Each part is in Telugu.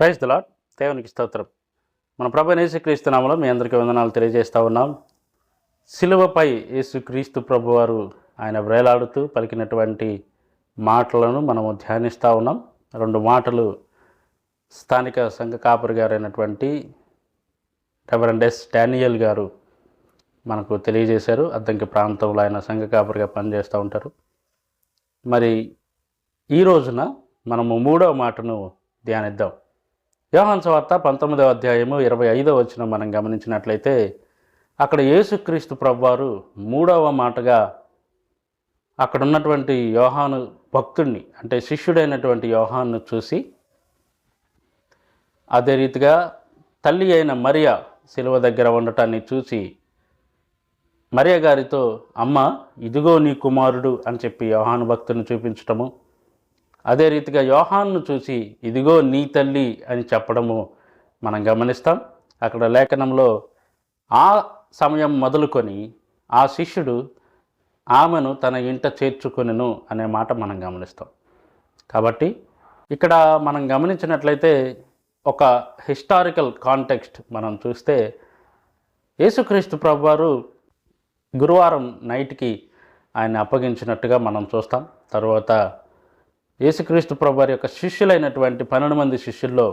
ప్రైజ్ దలాడ్ దేవునికి స్తోత్రం. మన ప్రభు యేసుక్రీస్తునామలో మీ అందరికీ వందనాలు తెలియజేస్తూ ఉన్నాం. సిలువపై యేసుక్రీస్తు ప్రభువారు ఆయన వ్రేలాడుతూ పలికినటువంటి మాటలను మనము ధ్యానిస్తూ ఉన్నాం. రెండు మాటలు స్థానిక సంఘ కాపరి గారైనటువంటి రెవరెండ్ ఎస్ డానియల్ గారు మనకు తెలియజేశారు. అద్దంకి ప్రాంతంలో ఆయన సంఘ కాపరిగా పనిచేస్తూ ఉంటారు. మరి ఈ రోజున మనము మూడవ మాటను ధ్యానిద్దాం. యోహాన్ వార్త పంతొమ్మిదవ అధ్యాయము ఇరవై ఐదవ వచ్చిన మనం గమనించినట్లయితే అక్కడ యేసుక్రీస్తు ప్రభువారు మూడవ మాటగా అక్కడ ఉన్నటువంటి యోహాను భక్తుడిని అంటే శిష్యుడైనటువంటి యోహాన్ను చూసి అదే రీతిగా తల్లి అయిన మరియా శిలువ దగ్గర ఉండటాన్ని చూసి మరియ గారితో అమ్మ ఇదిగో నీ కుమారుడు అని చెప్పి యోహాను భక్తుని చూపించటము అదే రీతిగా యోహాన్ను చూసి ఇదిగో నీ తల్లి అని చెప్పడము మనం గమనిస్తాం. అక్కడ లేఖనంలో ఆ సమయం మొదలుకొని ఆ శిష్యుడు ఆమెను తన ఇంట చేర్చుకొనెను అనే మాట మనం గమనిస్తాం. కాబట్టి ఇక్కడ మనం గమనించినట్లయితే ఒక హిస్టారికల్ కాంటెక్స్ట్ మనం చూస్తే యేసుక్రీస్తు ప్రభువారు గురువారం నైట్కి ఆయన అప్పగించినట్టుగా మనం చూస్తాం. తర్వాత యేసుక్రీస్తు ప్రభువారి యొక్క శిష్యులైనటువంటి పన్నెండు మంది శిష్యుల్లో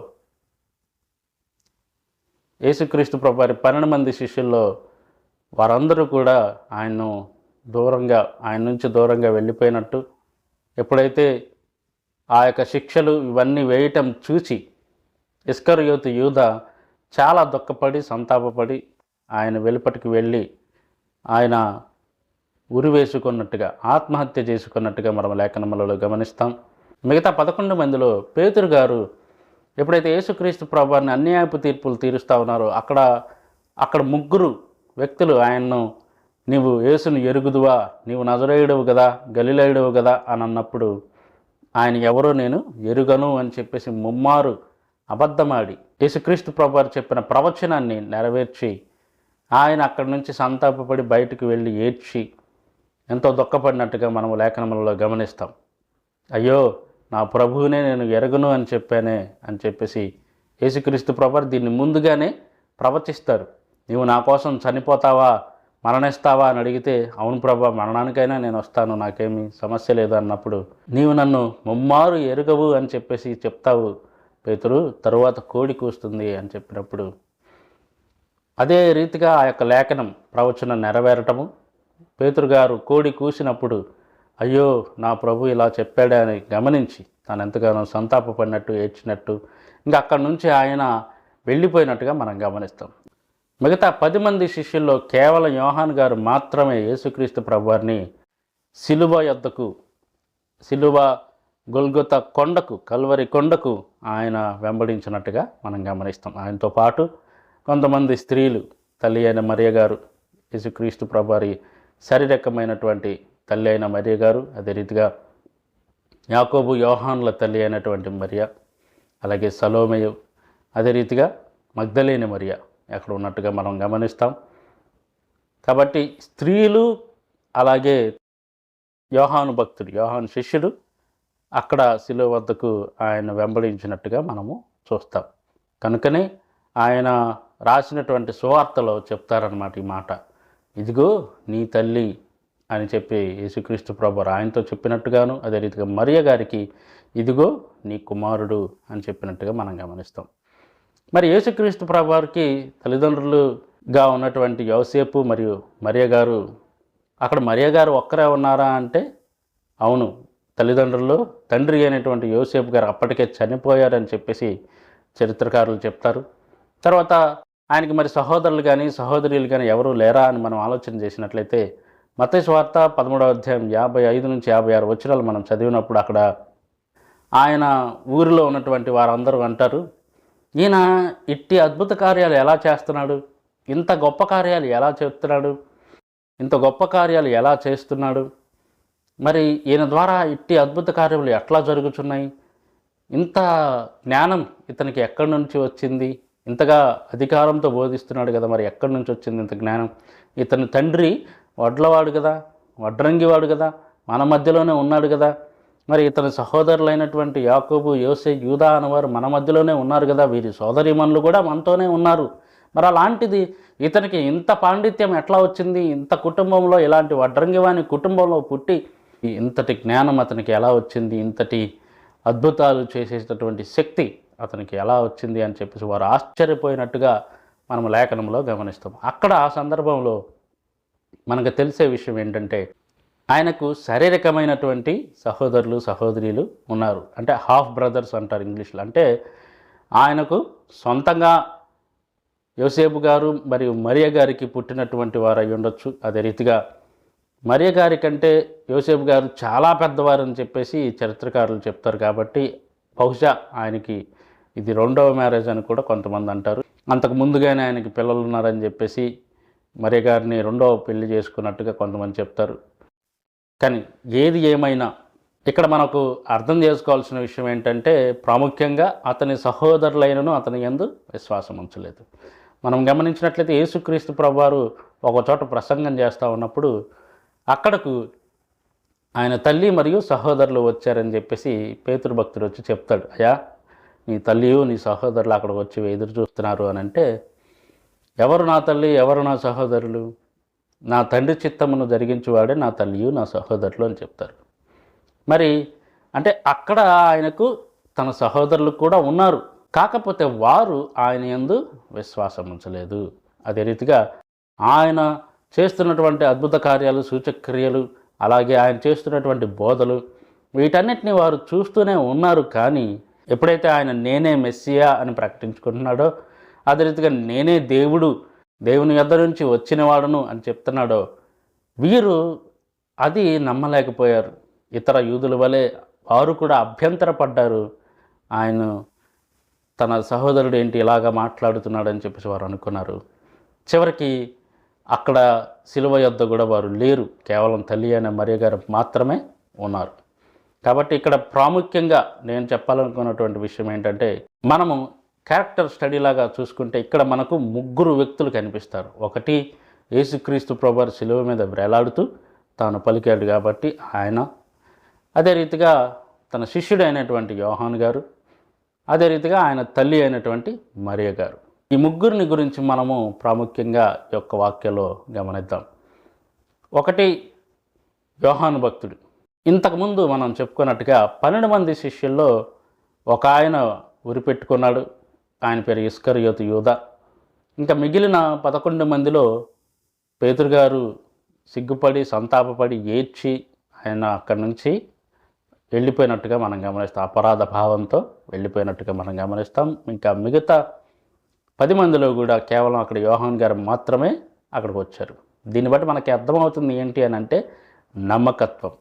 యేసుక్రీస్తు ప్రభువారి పన్నెండు మంది శిష్యుల్లో వారందరూ కూడా ఆయన్ను దూరంగా ఆయన నుంచి దూరంగా వెళ్ళిపోయినట్టు ఎప్పుడైతే ఆ యొక్క శిక్షలు ఇవన్నీ వేయటం చూసి ఇస్కరియోతు యూధ చాలా దుఃఖపడి సంతాపపడి ఆయన వెలుపటికి వెళ్ళి ఆయన ఉరి వేసుకున్నట్టుగా ఆత్మహత్య చేసుకున్నట్టుగా మనం లేఖనములలో గమనిస్తాం. మిగతా పదకొండు మందిలో పేతురు గారు ఎప్పుడైతే యేసుక్రీస్తు ప్రభాన్ని అన్యాయపు తీర్పులు తీరుస్తూ ఉన్నారో అక్కడ అక్కడ ముగ్గురు వ్యక్తులు ఆయన్ను నీవు యేసును ఎరుగుదువా? నీవు నజరేయుడవు కదా? గలిలేయుడవు కదా? అని అన్నప్పుడు ఆయన ఎవరో నేను ఎరుగను అని చెప్పేసి ముమ్మారు అబద్ధమాడి యేసుక్రీస్తు ప్రభు చెప్పిన ప్రవచనాన్ని నెరవేర్చి ఆయన అక్కడి నుంచి సంతాపపడి బయటకు వెళ్ళి ఏడ్చి ఎంతో దుఃఖపడినట్టుగా మనము లేఖనములలో గమనిస్తాం. అయ్యో నా ప్రభువునే నేను ఎరగను అని చెప్పానే అని చెప్పేసి యేసుక్రీస్తు ప్రభు దీన్ని ముందుగానే ప్రవచిస్తారు. నీవు నా కోసం చనిపోతావా? మరణిస్తావా? అని అడిగితే అవును ప్రభా మరణానికైనా నేను వస్తాను. నాకేమీ సమస్య లేదు అన్నప్పుడు నీవు నన్ను ముమ్మారు ఎరుగవు అని చెప్పేసి చెప్తావు పేతురు తరువాత కోడి కూస్తుంది అని చెప్పినప్పుడు అదే రీతిగా ఆ యొక్క లేఖనం ప్రవచనం నెరవేరటము పేతురు గారు కోడి కూసినప్పుడు అయ్యో నా ప్రభు ఇలా చెప్పాడే అని గమనించి తాను ఎంతగానో సంతాపపడినట్టు ఏడ్చినట్టు. ఇంకా అక్కడి నుంచి ఆయన వెళ్ళిపోయినట్టుగా మనం గమనిస్తాం. మిగతా పది మంది శిష్యుల్లో కేవలం యోహాన్ గారు మాత్రమే యేసుక్రీస్తు ప్రభువారిని సిలువ యొద్దకు సిలువ గొల్గొత కొండకు కల్వరి కొండకు ఆయన వెంబడించినట్టుగా మనం గమనిస్తాం. ఆయనతో పాటు కొంతమంది స్త్రీలు తల్లి అయిన మరియ గారు యేసుక్రీస్తు ప్రభువారి శారీరకమైనటువంటి తల్లి అయిన మరియ గారు అదే రీతిగా యాకోబు యోహాన్ల తల్లి అయినటువంటి మరియ అలాగే సలోమయు అదే రీతిగా మగ్ధలేని మరియ అక్కడ ఉన్నట్టుగా మనం గమనిస్తాం. కాబట్టి స్త్రీలు అలాగే యోహాను భక్తుడు యోహాను శిష్యుడు అక్కడ శిలువ వద్దకు ఆయన వెంబడించినట్టుగా మనము చూస్తాం. కనుకనే ఆయన రాసినటువంటి సువార్తలో చెప్తారన్నమాట ఈ మాట. ఇదిగో నీ తల్లి అని చెప్పి యేసుక్రీస్తు ప్రభు ఆయనతో చెప్పినట్టుగాను అదే రీతిగా మరియ గారికి ఇదిగో నీ కుమారుడు అని చెప్పినట్టుగా మనం గమనిస్తాం. మరి యేసుక్రీస్తు ప్రభువారికి తల్లిదండ్రులుగా ఉన్నటువంటి యోసేపు మరియు మరియ గారు అక్కడ మరియ గారు ఒక్కరే ఉన్నారా అంటే అవును తల్లిదండ్రులు తండ్రి అయినటువంటి యోసేపు గారు అప్పటికే చనిపోయారని చెప్పేసి చరిత్రకారులు చెప్తారు. తర్వాత ఆయనకి మరి సహోదరులు కానీ సహోదరులు కానీ ఎవరు లేరా అని మనం ఆలోచన చేసినట్లయితే మత స్వార్త పదమూడవ అధ్యాయం యాభై ఐదు నుంచి యాభై ఆరు వచ్చినాలు మనం చదివినప్పుడు అక్కడ ఆయన ఊరిలో ఉన్నటువంటి వారందరూ అంటారు ఈయన ఇట్టి అద్భుత కార్యాలు ఎలా చేస్తున్నాడు? ఇంత గొప్ప కార్యాలు ఎలా చేస్తున్నాడు? ఇంత గొప్ప కార్యాలు ఎలా చేస్తున్నాడు? మరి ఈయన ద్వారా ఇట్టి అద్భుత కార్యములు ఎట్లా జరుగుతున్నాయి ఇంత జ్ఞానం ఇతనికి ఎక్కడి నుంచి వచ్చింది? ఇంతగా అధికారంతో బోధిస్తున్నాడు కదా మరి ఎక్కడి నుంచి వచ్చింది ఇంత జ్ఞానం? ఇతని తండ్రి వడ్లవాడు కదా వడ్రంగివాడు కదా మన మధ్యలోనే ఉన్నాడు కదా. మరి ఇతని సహోదరులైనటువంటి యాకోబు యోసే యూదా అనేవారు మన మధ్యలోనే ఉన్నారు కదా వీరి సోదరిమణులు కూడా మనతోనే ఉన్నారు. మరి అలాంటిది ఇతనికి ఇంత పాండిత్యం ఎట్లా వచ్చింది? ఇంత కుటుంబంలో ఇలాంటి వడ్రంగివాని కుటుంబంలో పుట్టి ఇంతటి జ్ఞానం అతనికి ఎలా వచ్చింది? ఇంతటి అద్భుతాలు చేసేటటువంటి శక్తి అతనికి ఎలా వచ్చింది అని చెప్పేసి వారు ఆశ్చర్యపోయినట్టుగా మనం లేఖనంలో గమనిస్తాం. అక్కడ ఆ సందర్భంలో మనకు తెలిసే విషయం ఏంటంటే ఆయనకు శారీరకమైనటువంటి సహోదరులు సహోదరులు ఉన్నారు. అంటే హాఫ్ బ్రదర్స్ అంటారు ఇంగ్లీష్లో. అంటే ఆయనకు సొంతంగా యోసేపు గారు మరియు మరియ గారికి పుట్టినటువంటి వారు అయి ఉండొచ్చు. అదే రీతిగా మరియ గారి కంటే యోసేపు గారు చాలా పెద్దవారని చెప్పేసి చరిత్రకారులు చెప్తారు కాబట్టి బహుశా ఆయనకి ఇది రెండవ మ్యారేజ్ అని కూడా కొంతమంది అంటారు. అంతకు ముందుగానే ఆయనకి పిల్లలు ఉన్నారని చెప్పేసి మరే గారిని రెండవ పెళ్ళి చేసుకున్నట్టుగా కొంతమంది చెప్తారు. కానీ ఏది ఏమైనా ఇక్కడ మనకు అర్థం చేసుకోవాల్సిన విషయం ఏంటంటే ప్రాముఖ్యంగా అతని సహోదరులైనను అతని ఎందు విశ్వాసం ఉంచలేదు. మనం గమనించినట్లయితే యేసుక్రీస్తు ప్రభువారు ఒక చోట ప్రసంగం చేస్తూ ఉన్నప్పుడు అక్కడకు ఆయన తల్లి మరియు సహోదరులు వచ్చారని చెప్పేసి పేతురు భక్తుడు వచ్చి చెప్తాడు అయ్యా నీ తల్లియు నీ సహోదరులు అక్కడికి వచ్చి ఎదురు చూస్తున్నారు అని అంటే ఎవరు నా తల్లి ఎవరు నా సహోదరులు? నా తండ్రి చిత్తమును జరిగించేవాడే నా తల్లియు నా సహోదరులు అని చెప్తారు. మరి అంటే అక్కడ ఆయనకు తన సహోదరులు కూడా ఉన్నారు. కాకపోతే వారు ఆయన ఎందు విశ్వాసం ఉంచలేదు. అదే రీతిగా ఆయన చేస్తున్నటువంటి అద్భుత కార్యాలు సూచక్రియలు అలాగే ఆయన చేస్తున్నటువంటి బోధలు వీటన్నిటిని వారు చూస్తూనే ఉన్నారు. కానీ ఎప్పుడైతే ఆయన నేనే మెస్సియా అని ప్రకటించుకుంటున్నాడో అదే రీతిగా నేనే దేవుడు దేవుని యొద్ద నుంచి వచ్చినవాడును అని చెప్తున్నాడో వీరు అది నమ్మలేకపోయారు. ఇతర యూదుల వలె వారు కూడా అభ్యంతరపడ్డారు. ఆయన తన సహోదరుడు ఏంటి ఇలాగా మాట్లాడుతున్నాడని చెప్పేసి వారు అనుకున్నారు. చివరికి అక్కడ శిలువ యొద్ద కూడా వారు లేరు. కేవలం తల్లి అయిన మరియ గారు మాత్రమే ఉన్నారు. కాబట్టి ఇక్కడ ప్రాముఖ్యంగా నేను చెప్పాలనుకున్నటువంటి విషయం ఏంటంటే మనము క్యారెక్టర్ స్టడీ లాగా చూసుకుంటే ఇక్కడ మనకు ముగ్గురు వ్యక్తులు కనిపిస్తారు. ఒకటి యేసుక్రీస్తు ప్రభు శిలువ మీద వేలాడుతూ తాను పలికాడు కాబట్టి ఆయన. అదే రీతిగా తన శిష్యుడు అయినటువంటి యోహాన్ గారు. అదే రీతిగా ఆయన తల్లి అయినటువంటి మరియ గారు. ఈ ముగ్గురిని గురించి మనము ప్రాముఖ్యంగా యొక్క వాక్యలో గమనిద్దాం. ఒకటి యోహాను భక్తుడు. ఇంతకుముందు మనం చెప్పుకున్నట్టుగా పన్నెండు మంది శిష్యుల్లో ఒక ఆయన ఉరిపెట్టుకున్నాడు ఆయన పేరు ఇస్కరియోతు యూధ ఇంకా మిగిలిన పదకొండు మందిలో పేతురు గారు సిగ్గుపడి సంతాపపడి ఏడ్చి ఆయన అక్కడి నుంచి వెళ్ళిపోయినట్టుగా మనం గమనిస్తాం. అపరాధ భావంతో వెళ్ళిపోయినట్టుగా మనం గమనిస్తాం. ఇంకా మిగతా పది మందిలో కూడా కేవలం అక్కడ యోహాన్ గారు మాత్రమే అక్కడికి వచ్చారు. దీన్ని బట్టి మనకి అర్థమవుతుంది ఏంటి అని అంటే నమ్మకత్వం.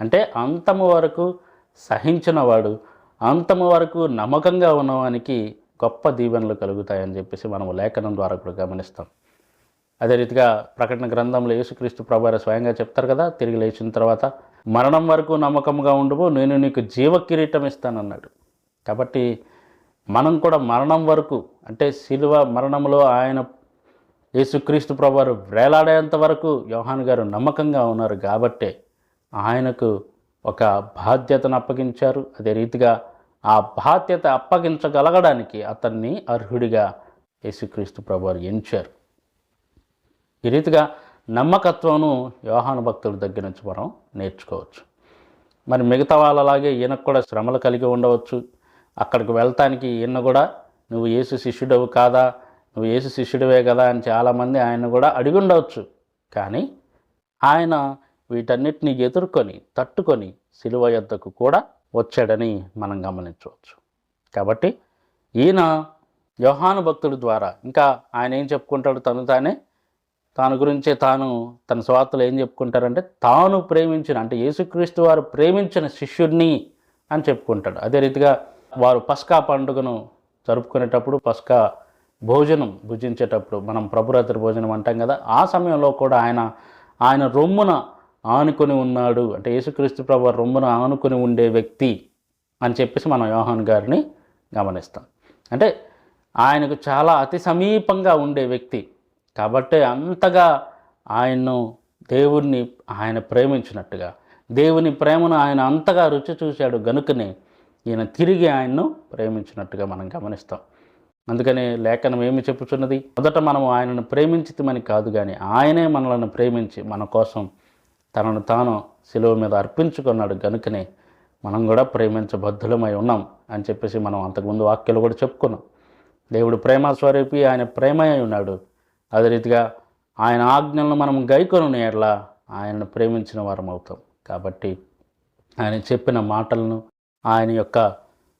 అంటే అంతము వరకు సహించినవాడు అంతము వరకు నమ్మకంగా ఉన్నవానికి గొప్ప దీవెనలు కలుగుతాయని చెప్పేసి మనము లేఖనం ద్వారా కూడా గమనిస్తాం. అదే రీతిగా ప్రకటన గ్రంథంలో యేసుక్రీస్తు ప్రభావ స్వయంగా చెప్తారు కదా తిరిగి లేచిన తర్వాత మరణం వరకు నమ్మకంగా ఉండవు నేను నీకు జీవ కిరీటం ఇస్తానన్నాడు. కాబట్టి మనం కూడా మరణం వరకు అంటే శిలువ మరణంలో ఆయన యేసుక్రీస్తు ప్రభువారు వేలాడేంత వరకు యోహాన్ గారు నమ్మకంగా ఉన్నారు కాబట్టే ఆయనకు ఒక బాధ్యతను అప్పగించారు. అదే రీతిగా ఆ బాధ్యత అప్పగించగలగడానికి అతన్ని అర్హుడిగా యేసుక్రీస్తు ప్రభువారు ఎంచారు. ఈ రీతిగా నమ్మకత్వమును యోహాను భక్తుల దగ్గర నుంచి మనం నేర్చుకోవచ్చు. మరి మిగతా వాళ్ళలాగే ఈయనకు కూడా శ్రమలు కలిగి ఉండవచ్చు. అక్కడికి వెళ్తానికి ఈయన కూడా నువ్వు యేసు శిష్యుడవు కాదా? నువ్వు యేసు శిష్యుడివే కదా అని చాలామంది ఆయన కూడా అడిగి ఉండవచ్చు. కానీ ఆయన వీటన్నిటిని ఎదుర్కొని తట్టుకొని సిలువ యొద్దకు కూడా వచ్చాడని మనం గమనించవచ్చు. కాబట్టి ఈయన యోహాను భక్తుడి ద్వారా ఇంకా ఆయన ఏం చెప్పుకుంటాడు? తను తానే తాను గురించే తాను తన స్వార్థలు ఏం చెప్పుకుంటారంటే తాను ప్రేమించిన అంటే యేసుక్రీస్తు వారు ప్రేమించిన శిష్యుడిని అని చెప్పుకుంటాడు. అదే రీతిగా వారు పస్కా పండుగను జరుపుకునేటప్పుడు పస్కా భోజనం భుజించేటప్పుడు మనం ప్రభురాత్రి భోజనం అంటాం కదా ఆ సమయంలో కూడా ఆయన ఆయన రొమ్మున ఆనుకొని ఉన్నాడు. అంటే యేసుక్రీస్తు ప్రభు రొమ్మున ఆనుకొని ఉండే వ్యక్తి అని చెప్పేసి మనం యోహాన్ గారిని గమనిస్తాం. అంటే ఆయనకు చాలా అతి సమీపంగా ఉండే వ్యక్తి. కాబట్టి అంతగా ఆయన్ను దేవుణ్ణి ఆయన ప్రేమించినట్టుగా దేవుని ప్రేమను ఆయన అంతగా రుచి చూశాడు గనుకనే ఈయన తిరిగి ఆయన్ను ప్రేమించినట్టుగా మనం గమనిస్తాం. అందుకని లేఖనం ఏమి చెప్పుచున్నది? మొదట మనం ఆయనను ప్రేమించితమని కాదు కానీ ఆయనే మనలను ప్రేమించి మన కోసం తనను తాను శిలువ మీద అర్పించుకున్నాడు గనుకనే మనం కూడా ప్రేమించబద్ధులమై ఉన్నాం అని చెప్పేసి మనం అంతకుముందు వాక్యాలు కూడా చెప్పుకున్నాం. దేవుడు ప్రేమ స్వరూపి ఆయన ప్రేమయ్య ఉన్నాడు. అదే రీతిగా ఆయన ఆజ్ఞలను మనం గైకొని ఎట్లా ఆయనను ప్రేమించిన వారం అవుతాం. కాబట్టి ఆయన చెప్పిన మాటలను ఆయన యొక్క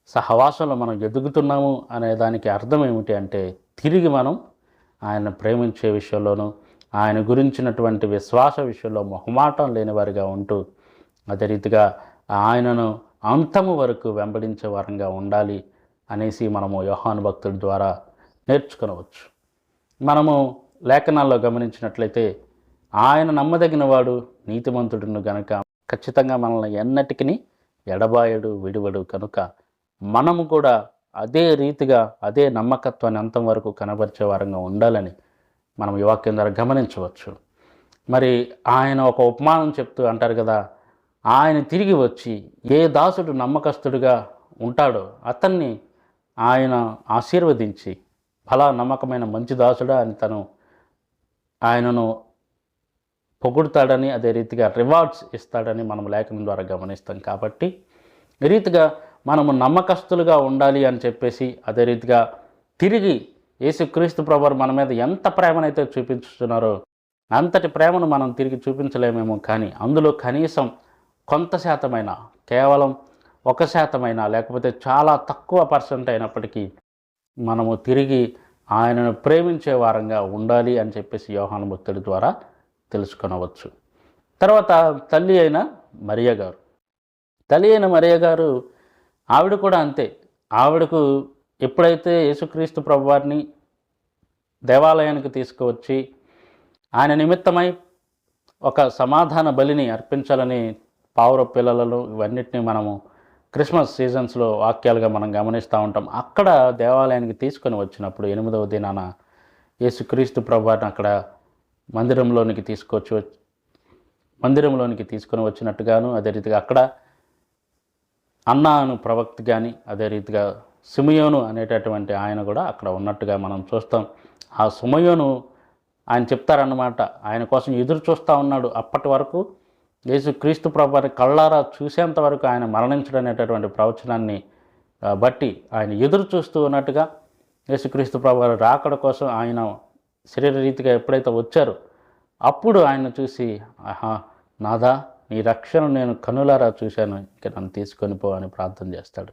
సహవాసంలో మనం ఎదుగుతున్నాము అనే దానికి అర్థం ఏమిటి అంటే తిరిగి మనం ఆయన ప్రేమించే విషయంలోనూ ఆయన గురించినటువంటి విశ్వాస విషయంలో మొహమాటం లేని వారిగా ఉంటూ అదే రీతిగా ఆయనను అంతము వరకు వెంబడించే వారంగా ఉండాలి అనేసి మనము యోహాను భక్తుల ద్వారా నేర్చుకునవచ్చు. మనము లేఖనాల్లో గమనించినట్లయితే ఆయన నమ్మదగిన వాడు నీతిమంతుడును గనక ఖచ్చితంగా మనల్ని ఎన్నటికీ ఎడబాయడు విడివడు కనుక మనము కూడా అదే రీతిగా అదే నమ్మకత్వాన్ని అంతం వరకు కనబరిచే వారంగా ఉండాలని మనం ఈ వాక్యం ద్వారా గమనించవచ్చు. మరి ఆయన ఒక ఉపమానం చెప్తూ అంటారు కదా ఆయన తిరిగి వచ్చి ఏ దాసుడు నమ్మకస్తుడిగా ఉంటాడో అతన్ని ఆయన ఆశీర్వదించి ఫలా నమ్మకమైన మంచి దాసుడా అని తను ఆయనను పొగుడుతాడని అదే రీతిగా రివార్డ్స్ ఇస్తాడని మనం లేఖనం ద్వారా గమనిస్తాం కాబట్టి ఈ రీతిగా మనము నమ్మకస్తులుగా ఉండాలి అని చెప్పేసి అదే రీతిగా తిరిగి యేసుక్రీస్తు ప్రభు మన మీద ఎంత ప్రేమనైతే చూపించుతున్నారో అంతటి ప్రేమను మనం తిరిగి చూపించలేమేమో కానీ అందులో కనీసం కొంత శాతమైన కేవలం ఒక శాతమైన లేకపోతే చాలా తక్కువ పర్సెంట్ అయినప్పటికీ మనము తిరిగి ఆయనను ప్రేమించే వారంగా ఉండాలి అని చెప్పేసి యోహాను భక్తుడి ద్వారా తెలుసుకొనవచ్చు. తర్వాత తల్లి అయిన మరియ గారు. తల్లి అయిన మరియ గారు ఆవిడ కూడా అంతే. ఆవిడకు ఎప్పుడైతే యేసుక్రీస్తు ప్రభువారిని దేవాలయానికి తీసుకువచ్చి ఆయన నిమిత్తమై ఒక సమాధాన బలిని అర్పించాలని పావుర పిల్లలను ఇవన్నిటిని మనము క్రిస్మస్ సీజన్స్లో వాక్యాలుగా మనం గమనిస్తూ ఉంటాం. అక్కడ దేవాలయానికి తీసుకొని వచ్చినప్పుడు ఎనిమిదవ దినాన యేసుక్రీస్తు ప్రభువారిని అక్కడ మందిరంలోనికి తీసుకొచ్చి వచ్చి మందిరంలోనికి తీసుకొని వచ్చినట్టుగాను అదే రీతిగా అక్కడ అన్నా అను ప్రవక్త కానీ అదే రీతిగా సుమయోను అనేటటువంటి ఆయన కూడా అక్కడ ఉన్నట్టుగా మనం చూస్తాం. ఆ సుమయోను ఆయన చెప్తారన్నమాట ఆయన కోసం ఎదురు చూస్తూ ఉన్నాడు. అప్పటి వరకు యేసు క్రీస్తు ప్రభుని కళ్ళారా చూసేంత వరకు ఆయన మరణించడం అనేటటువంటి ప్రవచనాన్ని బట్టి ఆయన ఎదురు చూస్తూ ఉన్నట్టుగా యేసుక్రీస్తు ప్రభు రాకడ కోసం ఆయన శరీర రీతిగా ఎప్పుడైతే వచ్చారో అప్పుడు ఆయన చూసి ఆహా నాదా నీ రక్షణ నేను కనులారా చూశాను. ఇక నన్ను తీసుకొని పో అని ప్రార్థన చేస్తాడు.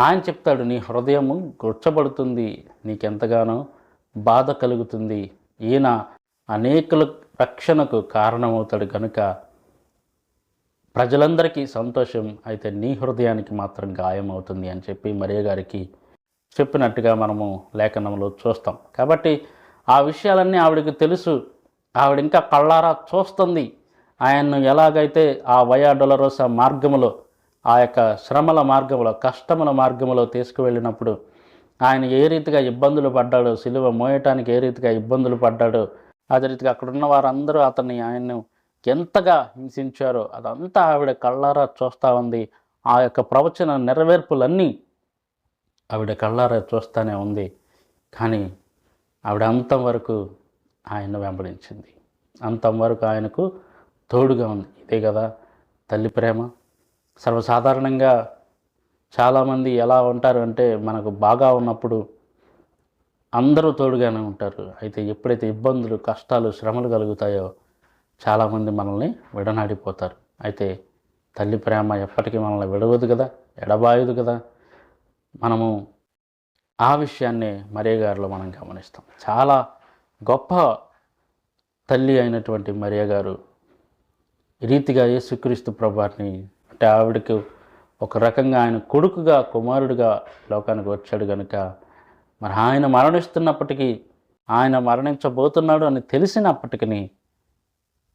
ఆయన చెప్తాడు నీ హృదయము గుచ్చబడుతుంది నీకెంతగానో బాధ కలుగుతుంది. ఈయన అనేకుల రక్షణకు కారణమవుతాడు కనుక ప్రజలందరికీ సంతోషం అయితే నీ హృదయానికి మాత్రం గాయం అవుతుంది అని చెప్పి మరియ గారికి చెప్పినట్టుగా మనము లేఖనంలో చూస్తాం. కాబట్టి ఆ విషయాలన్నీ ఆవిడకి తెలుసు. ఆవిడ ఇంకా కళ్ళారా చూస్తుంది. ఆయన్ను ఎలాగైతే ఆ వయా డొలరోసా మార్గములో ఆ యొక్క శ్రమల మార్గంలో కష్టముల మార్గంలో తీసుకువెళ్ళినప్పుడు ఆయన ఏ రీతిగా ఇబ్బందులు పడ్డాడో సిలువ మోయటానికి ఏ రీతిగా ఇబ్బందులు పడ్డాడో అదే రీతిగా అక్కడ ఉన్న వారందరూ అతన్ని ఆయన్ను ఎంతగా హింసించారో అదంతా ఆవిడ కళ్ళారా చూస్తూ ఉంది. ఆ యొక్క ప్రవచన నెరవేర్పులన్నీ ఆవిడ కళ్ళారా చూస్తూనే ఉంది. కానీ ఆవిడ అంతం వరకు ఆయన వెంబడించింది. అంతం వరకు ఆయనకు తోడుగా ఉంది. ఇదే కదా తల్లి ప్రేమ. సర్వసాధారణంగా చాలామంది ఎలా ఉంటారు అంటే మనకు బాగా ఉన్నప్పుడు అందరూ తోడుగానే ఉంటారు. అయితే ఎప్పుడైతే ఇబ్బందులు కష్టాలు శ్రమలు కలుగుతాయో చాలామంది మనల్ని విడనాడిపోతారు. అయితే తల్లి ప్రేమ ఎప్పటికీ మనల్ని విడవదు కదా ఎడబాయదు కదా. మనము ఆ విషయాన్ని మరే గారిలో మనం గమనిస్తాం. చాలా గొప్ప తల్లి అయినటువంటి మరియ గారు ఈ రీతిగా యేసుక్రీస్తు ప్రభాని అంటే ఆవిడకు ఒక రకంగా ఆయన కొడుకుగా కుమారుడిగా లోకానికి వచ్చాడు కనుక మరి ఆయన మరణిస్తున్నప్పటికీ ఆయన మరణించబోతున్నాడు అని తెలిసినప్పటికీ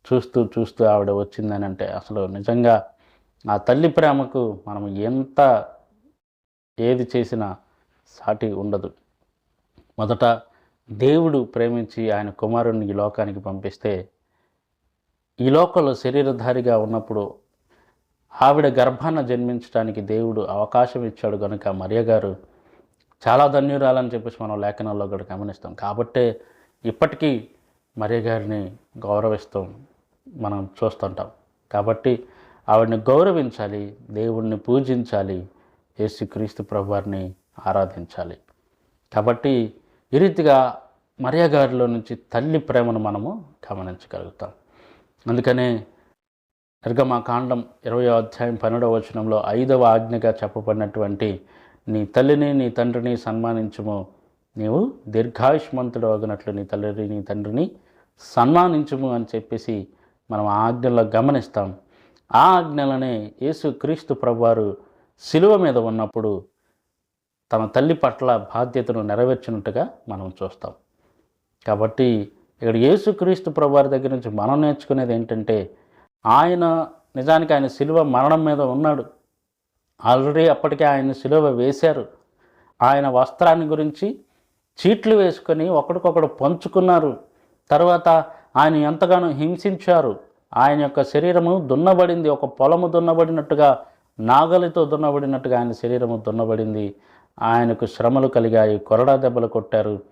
చూస్తూ చూస్తూ ఆవిడ వచ్చిందని అంటే అసలు నిజంగా ఆ తల్లి ప్రేమకు మనం ఎంత ఏది చేసినా సాటి ఉండదు. మొదట దేవుడు ప్రేమించి ఆయన కుమారుడిని ఈ లోకానికి పంపిస్తే ఈ లోకంలో శరీరధారిగా ఉన్నప్పుడు ఆవిడ గర్భాన జన్మించడానికి దేవుడు అవకాశం ఇచ్చాడు కనుక మరియ గారు చాలా ధన్యురాలని చెప్పేసి మనం లేఖనాల్లో కూడా గమనిస్తాం. కాబట్టే ఇప్పటికీ మరియ గారిని గౌరవిస్తాం మనం చూస్తుంటాం. కాబట్టి ఆవిడని గౌరవించాలి దేవుణ్ణి పూజించాలి యేసుక్రీస్తు ప్రభువారిని ఆరాధించాలి. కాబట్టి ఈ రీతిగా మరియ గారిలో నుంచి తల్లి ప్రేమను మనము గమనించగలుగుతాం. అందుకనే నిర్గమాకాండం ఇరవై అధ్యాయం పన్నెండవ వచనంలో ఐదవ ఆజ్ఞగా చెప్పబడినటువంటి నీ తల్లిని నీ తండ్రిని సన్మానించుము. నీవు దీర్ఘాయుష్మంతుడు అగినట్లు నీ తల్లిని నీ తండ్రిని సన్మానించుము అని చెప్పేసి మనం ఆ ఆజ్ఞల్లో గమనిస్తాం. ఆ ఆజ్ఞలనే యేసు క్రీస్తు ప్రభువారు శిలువ మీద ఉన్నప్పుడు తన తల్లి పట్ల బాధ్యతను నెరవేర్చినట్టుగా మనం చూస్తాం. కాబట్టి ఇక్కడ యేసుక్రీస్తు ప్రభువారి దగ్గర నుంచి మనం నేర్చుకునేది ఏంటంటే ఆయన నిజానికి ఆయన శిలువ మరణం మీద ఉన్నాడు. ఆల్రెడీ అప్పటికే ఆయన శిలువ వేశారు. ఆయన వస్త్రాన్ని గురించి చీట్లు వేసుకొని ఒకడికొకడు పంచుకున్నారు. తర్వాత ఆయన ఎంతగానో హింసించారు. ఆయన యొక్క శరీరము దున్నబడింది. ఒక పొలము దున్నబడినట్టుగా నాగలితో దున్నబడినట్టుగా ఆయన శరీరము దున్నబడింది. ఆయనకు శ్రమలు కలిగాయి కొరడా దెబ్బలు కొట్టారు.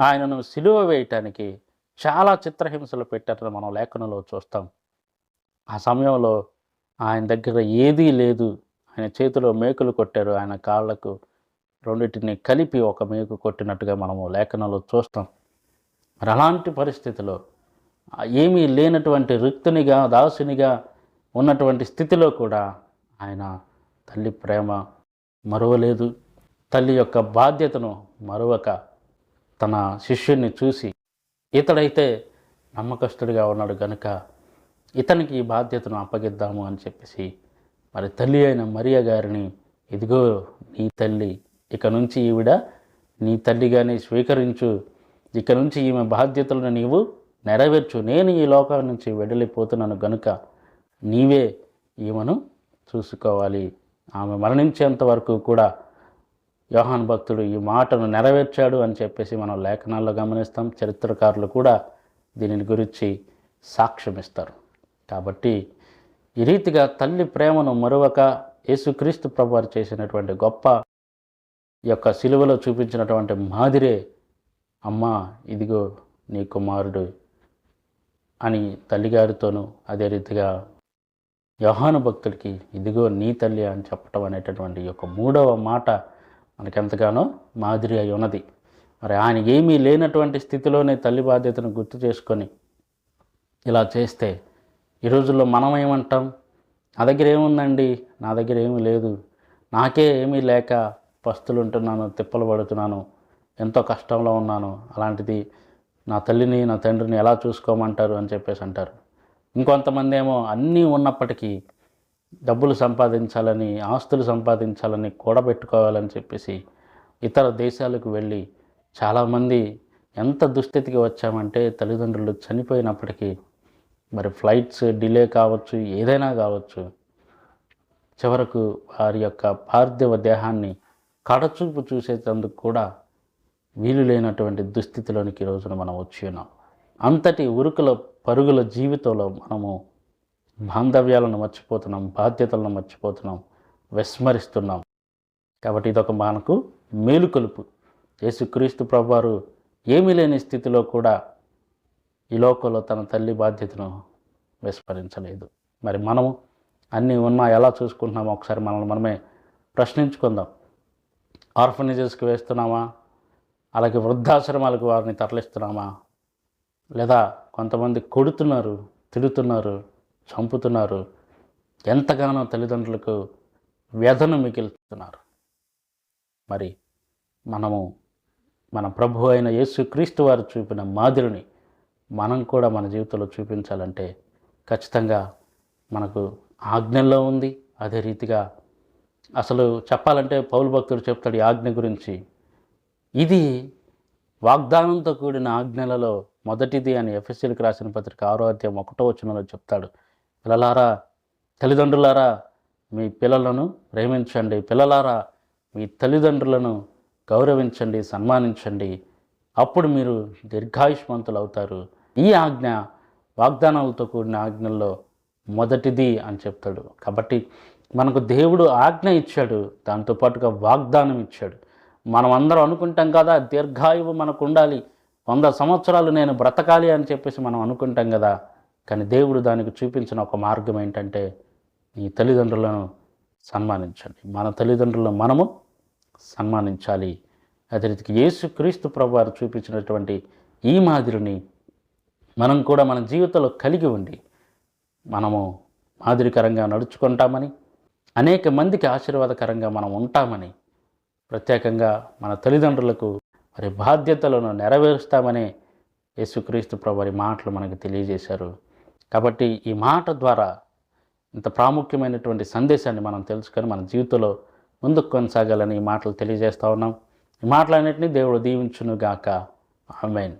ఆయనను సిలువ వేయటానికి చాలా చిత్రహింసలు పెట్టారని మనం లేఖనంలో చూస్తాం. ఆ సమయంలో ఆయన దగ్గర ఏదీ లేదు. ఆయన చేతిలో మేకులు కొట్టారు. ఆయన కాళ్ళకు రెండింటిని కలిపి ఒక మేకు కొట్టినట్టుగా మనము లేఖనంలో చూస్తాం. మరి అలాంటి పరిస్థితిలో ఏమీ లేనటువంటి రిక్తునిగా దాసునిగా ఉన్నటువంటి స్థితిలో కూడా ఆయన తల్లి ప్రేమ మరువలేదు. తల్లి యొక్క బాధ్యతను మరువక తన శిష్యుణ్ణి చూసి ఇతడైతే నమ్మకస్తుడిగా ఉన్నాడు కనుక ఇతనికి ఈ బాధ్యతను అప్పగిద్దాము అని చెప్పేసి మరి తల్లి అయిన మరియ గారిని ఇదిగో నీ తల్లి ఇక నుంచి ఈవిడ నీ తల్లిగానే స్వీకరించు. ఇక నుంచి ఈమె బాధ్యతలను నీవు నెరవేర్చు. నేను ఈ లోకం నుంచి వెడలిపోతున్నాను గనుక నీవే ఈమెను చూసుకోవాలి. ఆమె మరణించేంత వరకు కూడా యోహాన్ భక్తుడు ఈ మాటను నెరవేర్చాడు అని చెప్పేసి మనం లేఖనాల్లో గమనిస్తాం. చరిత్రకారులు కూడా దీనిని గురించి సాక్ష్యమిస్తారు. కాబట్టి ఈ రీతిగా తల్లి ప్రేమను మరొక యేసుక్రీస్తు ప్రభువారు చేసినటువంటి గొప్ప యొక్క సిలువలో చూపించినటువంటి మాదిరే అమ్మా ఇదిగో నీ కుమారుడు అని తల్లిగారితోనూ అదే రీతిగా యోహాను భక్తుడికి ఇదిగో నీ తల్లి అని చెప్పటం అనేటటువంటి యొక్క మూడవ మాట మనకెంతగానో మాదిరి అయి ఉన్నది. మరి ఆయన ఏమీ లేనటువంటి స్థితిలోనే తల్లి బాధ్యతను గుర్తు చేసుకొని ఇలా చేస్తే ఈ రోజుల్లో మనం ఏమంటాం? నా దగ్గర ఏముందండి? నా దగ్గర ఏమీ లేదు. నాకే ఏమీ లేక పస్తులు ఉంటున్నాను తిప్పలు పడుతున్నాను ఎంతో కష్టంలో ఉన్నాను. అలాంటిది నా తల్లిని నా తండ్రిని ఎలా చూసుకోమంటారు అని చెప్పేసి అంటారు. ఇంకొంతమంది ఏమో అన్నీ ఉన్నప్పటికీ డబ్బులు సంపాదించాలని ఆస్తులు సంపాదించాలని కూడబెట్టుకోవాలని చెప్పేసి ఇతర దేశాలకు వెళ్ళి చాలామంది ఎంత దుస్థితికి వచ్చామంటే తల్లిదండ్రులు చనిపోయినప్పటికీ మరి ఫ్లైట్స్ డిలే కావచ్చు ఏదైనా కావచ్చు చివరకు వారి యొక్క పార్థివ దేహాన్ని కడచూపు చూసేటందుకు కూడా వీలు లేనటువంటి దుస్థితిలోనికి ఈ రోజున మనం వచ్చి ఉన్నాం. అంతటి ఉరుకుల పరుగుల జీవితంలో మనము బాంధవ్యాలను మర్చిపోతున్నాం బాధ్యతలను మర్చిపోతున్నాం విస్మరిస్తున్నాం. కాబట్టి ఇదొక మనకు మేలుకొలుపు. యేసుక్రీస్తు ప్రభువారు ఏమీ లేని స్థితిలో కూడా ఈ లోకంలో తన తల్లి బాధ్యతను విస్మరించలేదు. మరి మనము అన్నీ ఉన్నా ఎలా చూసుకుంటున్నామో ఒకసారి మనల్ని మనమే ప్రశ్నించుకుందాం. ఆర్ఫనేజెస్కి వేస్తున్నామా? అలాగే వృద్ధాశ్రమాలకు వారిని తరలిస్తున్నామా? లేదా కొంతమంది కొడుతున్నారు తిడుతున్నారు చంపుతున్నారు ఎంతగానో తల్లిదండ్రులకు వ్యధను మిగిలుతున్నారు మరి మనము మన ప్రభు అయిన యేసుక్రీస్తు వారు చూపిన మాదిరిని మనం కూడా మన జీవితంలో చూపించాలంటే ఖచ్చితంగా మనకు ఆజ్ఞల్లో ఉంది. అదే రీతిగా అసలు చెప్పాలంటే పౌరు భక్తుడు చెప్తాడు ఈ ఆజ్ఞ గురించి. ఇది వాగ్దానంతో కూడిన ఆజ్ఞలలో మొదటిది అని ఎఫ్ఎస్సీలకు రాసిన పత్రిక ఆరో అధ్యాయం ఒకటో వచనంలో చెప్తాడు. పిల్లలారా తల్లిదండ్రులారా మీ పిల్లలను ప్రేమించండి. పిల్లలారా మీ తల్లిదండ్రులను గౌరవించండి సన్మానించండి. అప్పుడు మీరు దీర్ఘాయుష్మంతులు అవుతారు. ఈ ఆజ్ఞ వాగ్దానాలతో కూడిన ఆజ్ఞల్లో మొదటిది అని చెప్తాడు. కాబట్టి మనకు దేవుడు ఆజ్ఞ ఇచ్చాడు దాంతోపాటుగా వాగ్దానం ఇచ్చాడు. మనం అందరం అనుకుంటాం కదా దీర్ఘాయువు మనకు ఉండాలి వంద సంవత్సరాలు నేను బ్రతకాలి అని చెప్పేసి మనం అనుకుంటాం కదా కానీ దేవుడు దానికి చూపించిన ఒక మార్గం ఏంటంటే నీ తల్లిదండ్రులను సన్మానించండి. మన తల్లిదండ్రులను మనము సన్మానించాలి. అదే రీతికి యేసుక్రీస్తు ప్రభువారు చూపించినటువంటి ఈ మాదిరిని మనం కూడా మన జీవితంలో కలిగి ఉండి మనము మాదిరికరంగా నడుచుకుంటామని అనేక మందికి ఆశీర్వాదకరంగా మనం ఉంటామని ప్రత్యేకంగా మన తల్లిదండ్రులకు మరి బాధ్యతలను నెరవేరుస్తామని యేసుక్రీస్తు ప్రభువారి మాటలు మనకు తెలియజేశారు. కాబట్టి ఈ మాట ద్వారా ఇంత ప్రాముఖ్యమైనటువంటి సందేశాన్ని మనం తెలుసుకొని మన జీవితంలో ముందుకు కొనసాగాలని ఈ మాటలు తెలియజేస్తూ ఉన్నాం. ఈ మాటలన్నింటినీ దేవుడు దీవించునుగాక. ఆమెన్.